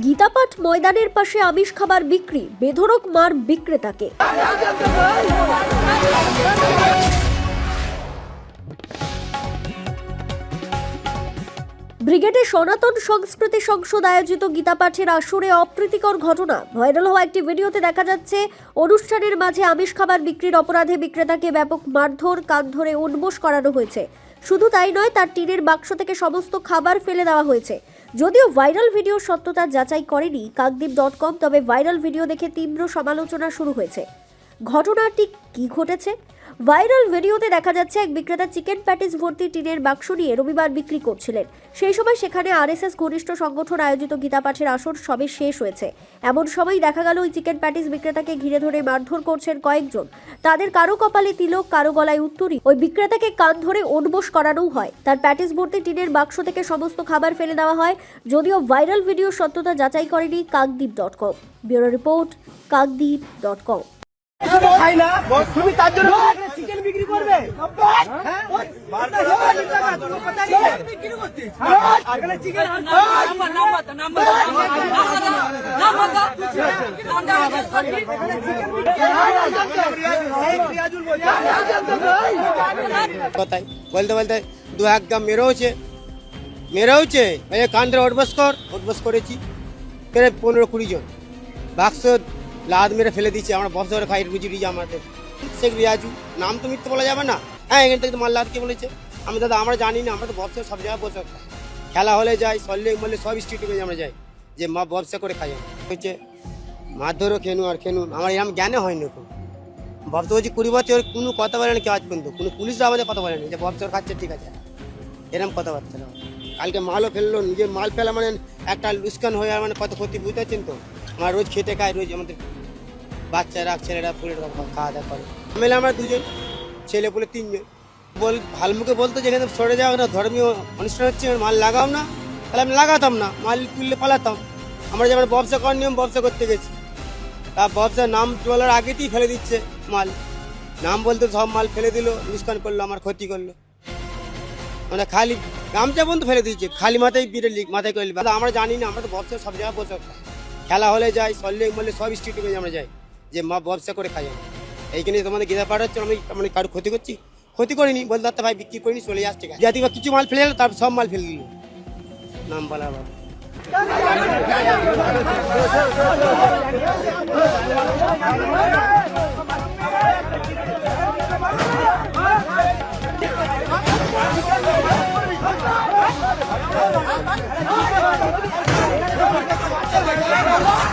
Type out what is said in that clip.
গীতাপাঠ ময়দানের পাশে আমিষ খাবার বিক্রি বেধরক মার বিক্রেতাকে। ব্রিগেডে সনাতন সংস্কৃতি সংসদ আয়োজিত গীতাপাঠের আসরে অপ্রীতিকর ঘটনা। ভাইরাল হওয়া একটি ভিডিওতে দেখা যাচ্ছে, অনুষ্ঠানের মাঝে আমিষ খাবার বিক্রির অপরাধে বিক্রেতাকে ব্যাপক মারধর কান ধরে উন্মোষ করানো হয়েছে। শুধু তাই নয়, তার টিনের বাক্স থেকে সমস্ত খাবার ফেলে দেওয়া হয়েছে। যদিও ভাইরাল ভিডিও সত্যতা যাচাই করেনি কাকদ্বীপ ডট কম তবে ভাইরাল ভিডিও দেখে তীব্র সমালোচনা শুরু হয়েছে। ঘটনাটি কি ঘটেছে? ভাইরাল ভিডিওতে দেখা যাচ্ছে এক বিক্রেতা চিকেন প্যাটিস ভর্তি টিনের বাক্স নিয়ে রবিবার বিক্রি করছিলেন। সেই সময় সেখানে আরএসএস ঘনিষ্ঠ সংগঠন আয়োজিত গীতাপাঠের আসর সবে শেষ হয়েছে। এমন সময় দেখা গেল, ওই চিকেন প্যাটিস বিক্রেতাকে ঘিরে ধরে মারধর করছেন কয়েকজন। তাদের কারও কপালে তিলক, কারও গলায় উত্তরী। ওই বিক্রেতাকে কান ধরে ওনবোস করানোও হয়। তার প্যাটিস ভর্তি টিনের বাক্স থেকে সমস্ত খাবার ফেলে দেওয়া হয়। যদিও ভাইরাল ভিডিও সত্যতা যাচাই করেনি Kakdwip dot com. Bureau report, Kakdwip dot com. খাই না তুমি তার জন্য চিকেন বিক্রি করবে হ্যাঁ? এখানে চিকেন কথাই বলতে বলতে দু এক গাম মেরেওছে মেরেওছে কান ধরে ওটবস কর ওটবস করেছি ফেরে পনেরো কুড়ি জন বাক্স লাদ মেরে ফেলে দিচ্ছে আমরা করে খাই, রুজি রুজি আমাদের। শেখ রিয়াজু? নাম তো মিথ্যে বলা যাবে না? হ্যাঁ এখান থেকে তো মাল্লাদ কে বলেছে। আমি দাদা, আমরা জানি না, আমরা তো ব্যবসা সব জায়গায় বসে। খেলা হলে যাই, সল্লে মল্লে সব স্ট্রিটে আমরা যাই, যে মা ব্যবসা করে খাই। হচ্ছে মারধরও খেনু আর খেনু, আমার এরকম জ্ঞানে হয়নি কোনো ব্যবসা করছি কুড়ি বছর, কোনো কথা বলে না কেউ আজ পর্যন্ত। কোনো পুলিশরা আমাদের কথা বলে না যে ব্যবসা খাচ্ছে, ঠিক আছে। এরকম কথাবার্তা। না কালকে মালও ফেলল, নিজের মাল ফেলা মানে একটা লুস্কান হয়ে মানে কত ক্ষতি বুঝতে পারছেন তো? আমার রোজ খেতে খায় রোজ আমাদের বাচ্চারা, ছেলেরা ফুলেরা খাওয়া দাওয়া করে। মেলে আমরা দুজন, ছেলে পুলে তিনজন। বল ভালো মুখে বলতো যেখানে সরে যাও না, ধর্মীয় অনুষ্ঠান হচ্ছে, মাল লাগাও না, তাহলে আমি লাগাতাম না, মাল তুললে পালাতাম। আমরা যেমন ব্যবসা করার নিয়ম ব্যবসা করতে গেছি, তা ব্যবসার নাম বলার আগেতেই ফেলে দিচ্ছে মাল। নাম বলতে সব মাল ফেলে দিল, লুস্কান করল, আমার ক্ষতি করল। মানে খালি গামছা পর্যন্ত ফেলে দিয়েছে। খালি মাথায় লিখ, মাথায় করে আমরা জানি না, আমরা তো ব্যবসা সব জায়গায় বসে। খেলা হলে যাই, সল্লে মল্লে সব স্ট্রিটে আমরা যাই, যে মা ব্যবসা করে খাই। আমরা এইখানে তোমাদের গীতা পাঠাচ্ছে আমি মানে কারও ক্ষতি করছি? ক্ষতি করিনি, বলতে দাদা ভাই, বিক্রি করিনি, চলে যাচ্ছে জাতি বা কিছু মাল ফেলে গেলো তার সব মাল ফেলে দিল। নাম বলা আবার